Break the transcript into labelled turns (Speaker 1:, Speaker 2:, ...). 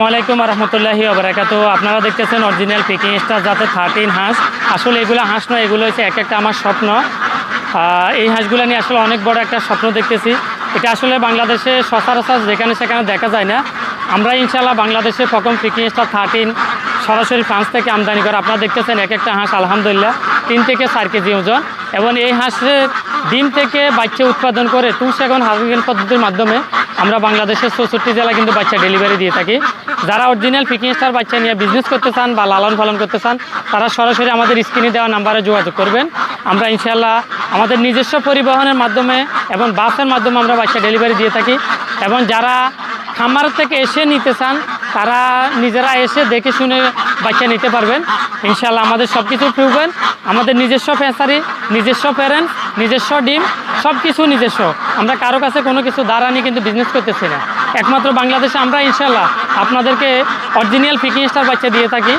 Speaker 1: আসসালামাইকুম রহমতুল্লাহি আবরাকাত আপনারা দেখতেছেন অরিজিনাল পিকিং স্টার যাতে থার্টিন হাঁস। আসলে এগুলো হাঁস নয়, এগুলো হচ্ছে এক একটা আমার স্বপ্ন। এই হাঁসগুলো নিয়ে আসলে অনেক বড় একটা স্বপ্ন দেখতেছি। এটা আসলে বাংলাদেশে সচরাচর যেখানে সেখানে দেখা যায় না। আমরা ইনশাল্লাহ বাংলাদেশে প্রথম পিকিং স্টার থার্টিন সরাসরি ফ্রান্স থেকে আমদানি করে। আপনারা দেখতেছেন এক একটা হাঁস, আলহামদুলিল্লাহ, তিন থেকে চার কেজি ওজন। এবং এই হাঁসের ডিম থেকে বাচ্চা উৎপাদন করে তুষ এখন হার্বিগেন পদ্ধতির মাধ্যমে আমরা বাংলাদেশের চৌষট্টি জেলা কিন্তু বাচ্চা ডেলিভারি দিয়ে থাকি। যারা অরিজিনাল পিকিং স্টার বাচ্চা নিয়ে বিজনেস করতে চান বা লালন পালন করতে চান, তারা সরাসরি আমাদের স্ক্রিনে দেওয়া নাম্বারে যোগাযোগ করবেন। আমরা ইনশাল্লাহ আমাদের নিজস্ব পরিবহনের মাধ্যমে এবং বাসের মাধ্যমে আমরা বাচ্চা ডেলিভারি দিয়ে থাকি। এবং যারা খামার থেকে এসে নিতে চান, তারা নিজেরা এসে দেখে শুনে বাচ্চা নিতে পারবেন। ইনশাল্লাহ আমাদের সব কিছু প্রুভেন আমাদের নিজস্ব ফ্যাসারি নিজস্ব প্যারেন্টস নিজস্ব ডিম সব কিছু নিজস্ব। আমরা কারও কাছে কোনো কিছু দাঁড়ানি কিন্তু বিজনেস করতেছি না। একমাত্র বাংলাদেশে আমরা ইনশাল্লাহ আপনাদেরকে অরিজিনাল ফিকিং স্টার বাচ্চা দিয়ে থাকি।